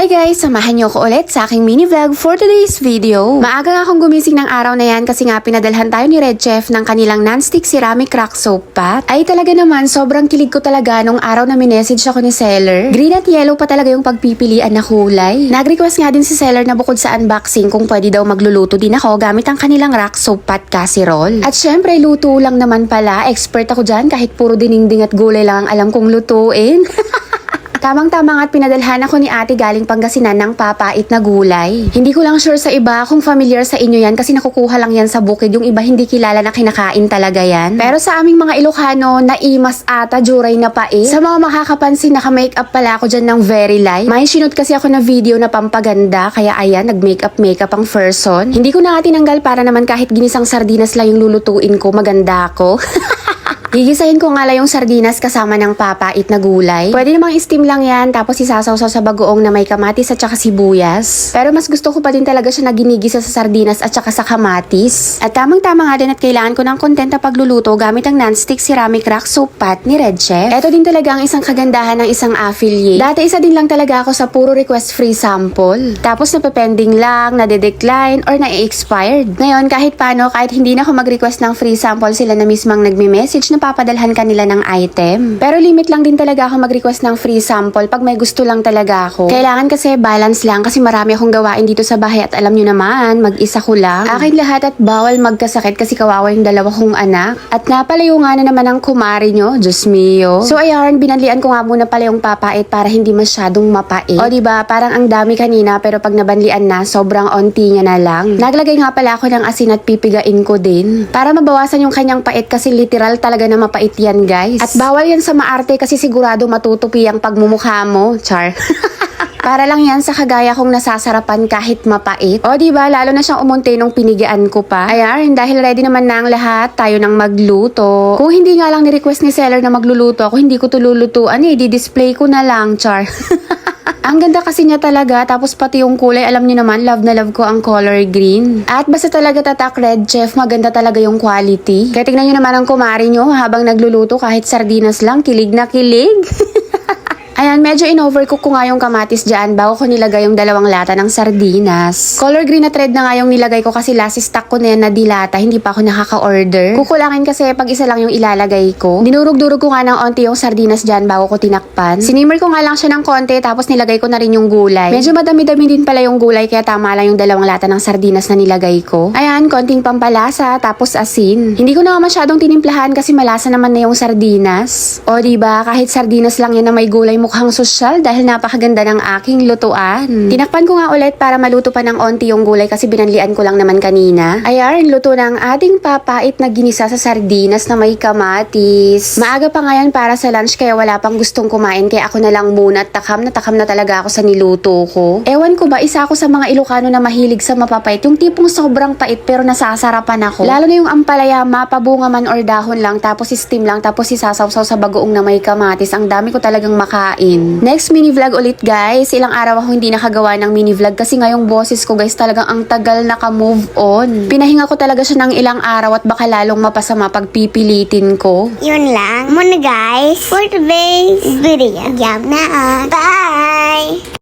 Hi guys! Samahan niyo ako ulit sa aking mini vlog for today's video. Maaga nga akong gumising ng araw na yan kasi nga pinadalhan tayo ni Red Chef ng kanilang non-stick ceramic crack soap pot. Ay talaga naman, sobrang kilig ko talaga nung araw na minessage ako ni seller. Green at yellow pa talaga yung pagpipilian na kulay. Nag-request nga din si seller na bukod sa unboxing kung pwede daw magluluto din ako gamit ang kanilang rack soap pot casserole. At syempre, luto lang naman pala. Expert ako dyan kahit puro diningding at gulay lang ang alam kong lutuin. Tamang-tama nga't pinadalhan ako ni ate galing Pangasinan ng papait na gulay. Hindi ko lang sure sa iba kung familiar sa inyo yan kasi nakukuha lang yan sa bukid. Yung iba hindi kilala na kinakain talaga yan. Pero sa aming mga Ilocano, naimas ata, juray na pait. Sa mga makakapansin, naka-makeup pala ako dyan ng very light. May sinut kasi ako na video na pampaganda, kaya ayan, nag-makeup makeup ang person. Hindi ko na tinanggal para naman kahit ginisang sardinas lang yung lulutuin ko, maganda ako. Gigisahin ko nga lang yung sardinas kasama ng papait na gulay. Pwede namang steam lang yan, tapos isasawsaw sa bagoong na may kamatis at saka sibuyas. Pero mas gusto ko pa din talaga siya na ginigisa sa sardinas at saka sa kamatis. At tamang-tama nga din at kailangan ko ng content na pagluluto gamit ang non-stick ceramic rack soap pot ni Red Chef. Ito din talaga ang isang kagandahan ng isang affiliate. Dati isa din lang talaga ako sa puro request free sample. Tapos napepending lang, nade-decline, or na-expired. Ngayon, kahit paano, kahit hindi na ako mag-request ng free sample, sila na mismang nagme-message na papadalhan kanila ng item. Pero limit lang din talaga ako mag-request ng free sample pag may gusto lang talaga ako. Kailangan kasi balance lang kasi marami akong gawain dito sa bahay at alam nyo naman, mag-isa ko lang. Akin lahat at bawal magkasakit kasi kawawa yung dalawa kong anak. At nga pala yung nga na naman ang kumari nyo, Diyos mio. So ayun, binanlian ko nga muna pala yung papait para hindi masyadong mapait. O ba parang ang dami kanina pero pag nabanlian na, sobrang onti niya na lang. Naglagay nga pala ako ng asin at pipigain ko din. Para mabawasan yung kanyang pait kasi literal talaga na mapait yan guys. At bawal yan sa maarte kasi sigurado matutupi ang pagmumukha mo. Char. Para lang yan sa kagaya kong nasasarapan kahit mapait. O di ba lalo na siyang umunti nung pinigian ko pa. Ayan, dahil ready naman na ang lahat, tayo nang magluto. Kung hindi nga lang ni-request ni seller na magluluto ako, hindi ko to lulutuan eh, di-display ko na lang, char. Ang ganda kasi niya talaga, tapos pati yung kulay, alam niyo naman, love na love ko ang color green. At basta talaga tatak red chef, maganda talaga yung quality. Kaya tingnan niyo naman ang kumari niyo habang nagluluto kahit sardinas lang, kilig na kilig. Ayan, medyo in-overcook ko nga yung kamatis dyan bago ko nilagay yung dalawang lata ng sardinas. Color green na thread na nga yung nilagay ko kasi last stock ko na yan na dilata, hindi pa ako nakaka-order. Kukulangin kasi pag isa lang yung ilalagay ko. Dinurog-durog ko nga ng onti yung sardinas dyan bago ko tinakpan. Sinimmer ko nga lang siya ng konti tapos nilagay ko na rin yung gulay. Medyo madami-dami din pala yung gulay kaya tama lang yung dalawang lata ng sardinas na nilagay ko. Ayan, konting pampalasa tapos asin. Hindi ko na masyadong tinimplahan kasi malasa naman na yung sardinas. O ba kahit sardinas lang yan na may gulay mukhang sosyal dahil napakaganda ng aking lutuan. Tinakpan ko nga ulit para maluto pa ng onti yung gulay kasi binanlian ko lang naman kanina. Ayan, luto ng ating papait na ginisa sa sardinas na may kamatis. Maaga pa nga yan para sa lunch kaya wala pang gustong kumain kaya ako na lang muna at takam na takam na talaga ako sa niluto ko. Ewan ko ba, isa ako sa mga Ilocano na mahilig sa mapapait. Yung tipong sobrang pait pero nasasarapan ako. Lalo na yung ampalaya, mapabunga man or dahon lang tapos steam lang tapos isasawsaw sa bagoong na may kamatis. Ang dami ko talagang makain. Next mini vlog ulit guys. Ilang araw ako hindi nakagawa ng mini vlog kasi ngayong boses ko guys talagang ang tagal naka-move on. Pinahinga ko talaga siya ng ilang araw at baka lalong mapasama pag pipilitin ko. Yun lang muna guys for today's video. Yum na. Bye!